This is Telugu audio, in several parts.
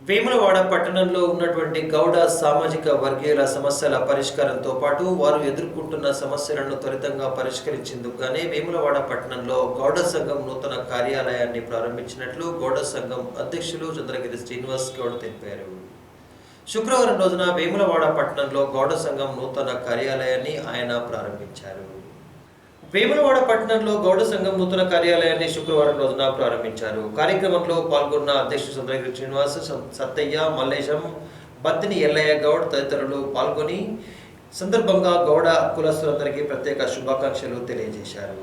వేములవాడ పట్టణంలో ఉన్నటువంటి గౌడ సామాజిక వర్గీయుల సమస్యల పరిష్కారంతో పాటు వారు ఎదుర్కొంటున్న సమస్యలను త్వరితంగా పరిష్కరించేందుకు గానే వేములవాడ పట్టణంలో గౌడ సంఘం నూతన కార్యాలయాన్ని ప్రారంభించినట్లు గౌడ సంఘం అధ్యక్షులు చంద్రగిరి శ్రీనివాస్ గౌడ్ తెలిపారు. శుక్రవారం రోజున వేములవాడ పట్టణంలో గౌడ సంఘం నూతన కార్యాలయాన్ని ఆయన ప్రారంభించారు. వేములవాడ పట్టణంలో గౌడ సంఘం నూతన కార్యాలయాన్ని శుక్రవారం రోజున ప్రారంభించారు. కార్యక్రమంలో పాల్గొన్న అధ్యక్షుడు చంద్రగిరి శ్రీనివాస్ సత్తయ్య మల్లేశం బత్తిని ఎల్లయ్య గౌడ్ తదితరులు పాల్గొని సందర్భంగా గౌడ కులస్తులందరికీ ప్రత్యేక శుభాకాంక్షలు తెలియజేశారు.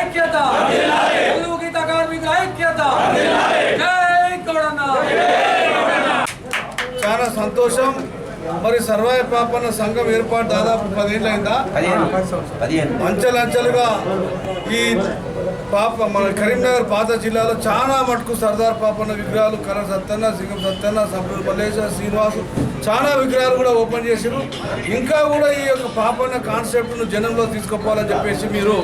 ఐక్యత. తెలుగు గీత కార్మికుల ఐక్యత. చాలా సంతోషం. మరి సర్వాయ పాపన్న సంఘం ఏర్పాటు దాదాపు పదేళ్ళైందా అంచెలంచెలుగా ఈ పాప మన కరీంనగర్ పాత జిల్లాలో చాలా మటుకు సర్దార్ పాపన్న విగ్రహాలు కర సత్తన్న సింగం సత్తన్న సభ్యులు మల్లేశ్వర శ్రీనివాసు చాలా విగ్రహాలు కూడా ఓపెన్ చేసారు ఇంకా కూడా ఈ యొక్క పాపన్న కాన్సెప్ట్ను జనంలో తీసుకుపోవాలని చెప్పేసి మీరు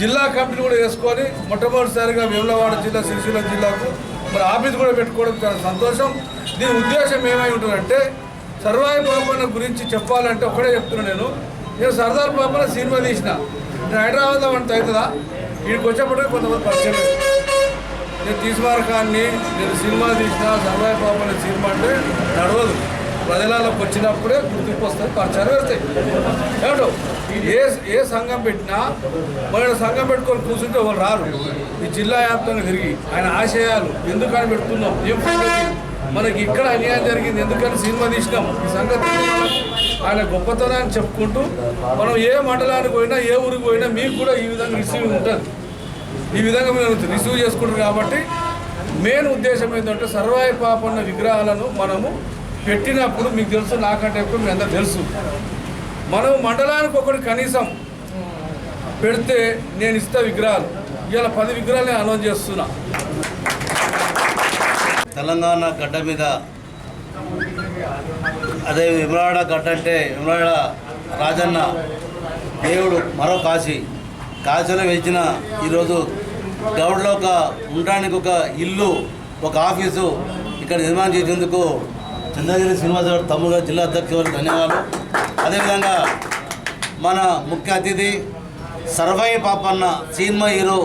జిల్లా కమిటీ కూడా వేసుకొని మొట్టమొదటిసారిగా వేములవాడ జిల్లా సిరిసిల్ల జిల్లాకు మరి ఆఫీస్ కూడా పెట్టుకోవడం చాలా సంతోషం. దీని ఉద్దేశం ఏమై ఉంటుందంటే సర్వాయి పాపన్న గురించి చెప్పాలంటే ఒకటే చెప్తున్నాను నేను. నేను సర్దార్ పాపన్న సినిమా తీసిన. హైదరాబాద్లో వంట అవుతుందా? వీడికి వచ్చేప్పటికే కొంతమంది పరిచయం నేను నేను తీసుమారకాన్ని నేను సినిమా తీసిన సమయ పాపన్న సినిమా అంటే నడవదు. ప్రజలలోకి వచ్చినప్పుడే గుర్తింపు వస్తుంది పరిచయం వేస్తాయి ఏమంటావు? ఏ ఏ సంఘం పెట్టినా మన సంఘం పెట్టుకొని కూర్చుంటే వాళ్ళు రారు. ఈ జిల్లా వ్యాప్తంగా తిరిగి ఆయన ఆశయాలు ఎందుకని పెడుతున్నాం? ఏం మనకి ఇక్కడ అన్యాయం జరిగింది ఎందుకని సినిమా తీసినాం? ఈ సంగతి ఆయన గొప్పతనాన్ని చెప్పుకుంటూ మనం ఏ మండలానికి పోయినా ఏ ఊరికి పోయినా మీకు కూడా ఈ విధంగా రిసీవ్ ఉంటుంది. ఈ విధంగా మీరు రిసీవ్ చేసుకుంటారు కాబట్టి మెయిన్ ఉద్దేశం ఏంటంటే సర్వాయి పాపన్న విగ్రహాలను మనము పెట్టినప్పుడు మీకు తెలుసు నాకంటే ఎక్కువ మీ అందరు తెలుసు. మనం మండలానికి ఒకటి కనీసం పెడితే నేను ఇస్తా విగ్రహాలు. ఇవాళ పది విగ్రహాలు నేను అనౌన్స్ చేస్తున్నా. తెలంగాణ గడ్డ మీద అదే విమలాడ గడ్డ అంటే విమలాడ రాజన్న దేవుడు మరో కాశీ. కాశీలో వేసిన ఈరోజు గౌడ్లో ఒక ఉండడానికి ఒక ఇల్లు ఒక ఆఫీసు ఇక్కడ నిర్మాణం చేసేందుకు చంద్రగిరి శ్రీనివాసరావు తమ్ముడు జిల్లా అధ్యక్షుడు ధన్యవాదాలు. అదేవిధంగా మన ముఖ్య అతిథి సర్వయ్య పాపన్న సినిమా హీరో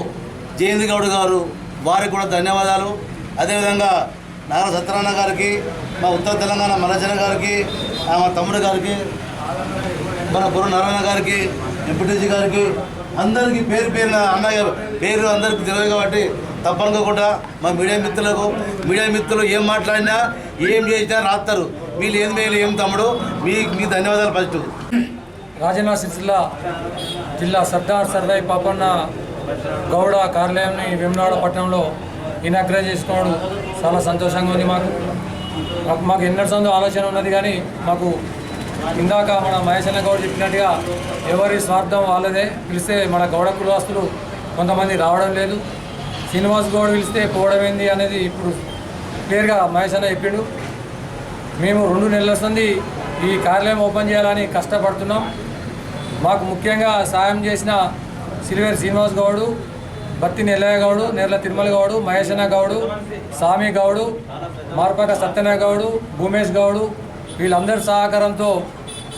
జయంతి గౌడ్ గారు వారికి కూడా ధన్యవాదాలు. అదేవిధంగా నాగర సత్యనారాయణ గారికి మా ఉత్తర తెలంగాణ మలచన గారికి మా తమ్ముడు గారికి మన గురు నారాయణ గారికి ఎంపీటీసీ గారికి అందరికీ పేరు పేరున అన్నయ్య పేరు అందరికీ తెలియదు కాబట్టి తప్పనుకోకుండా మా మీడియా మిత్రులకు మీడియా మిత్రులు ఏం మాట్లాడినా ఏం చేసినా రాస్తారు. వీళ్ళు ఏం వేయలు ఏం తమ్ముడు మీ మీ ధన్యవాదాలు ఫస్ట్. రాజన్న సిరిసిల్ల జిల్లా సర్దార్ సర్దాయి పాపన్న గౌడ కార్యాలయాన్ని వేమనాడ పట్టణంలో ఇనాగ్రేట్ చేసుకోవడం చాలా సంతోషంగా ఉంది మాకు. మాకు మాకు ఆలోచన ఉన్నది కానీ మాకు ఇందాక మన మహేశన్న గౌడ్ చెప్పినట్టుగా ఎవరి స్వార్థం వాళ్ళదే. పిలిస్తే మన గౌడ కులాస్తులు కొంతమంది రావడం లేదు. శ్రీనివాస్ గౌడ్ పిలిస్తే పోవడం ఏంది అనేది ఇప్పుడు క్లియర్గా మహేష్ అన్న చెప్పిండు. మేము రెండు నెలల సంది ఈ కార్యాలయం ఓపెన్ చేయాలని కష్టపడుతున్నాం. మాకు ముఖ్యంగా సాయం చేసిన సిల్వేర్ శ్రీనివాస్ గౌడు బత్తి నెల్లయ్య గౌడు నేర్ల తిరుమల గౌడు మహేశన్న గౌడు సామి గౌడు మార్పక సత్యనారాయణ గౌడు భూమేష్ గౌడు వీళ్ళందరి సహకారంతో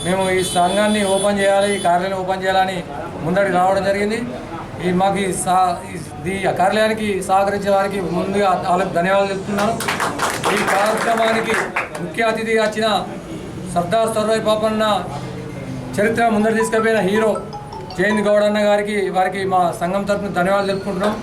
మేము ఈ సంఘాన్ని ఓపెన్ చేయాలి ఈ కార్యాలయం ఓపెన్ చేయాలని ముందడికి రావడం జరిగింది. ఈ మాకు ఈ సా ఈ కార్యాలయానికి సహకరించే వారికి ముందుగా వాళ్ళకి ధన్యవాదాలు చెప్తున్నాను ఈ కార్యక్రమానికి ముఖ్య అతిథిగా వచ్చిన సర్దార్ సర్వాయి పాపన్న చరిత్ర ముందర తీసుకుపోయిన హీరో జయంత్ గౌడ్ అన్న గారికి వారికి మా సంఘం తరఫున ధన్యవాదాలు తెలుపుకుంటున్నాం.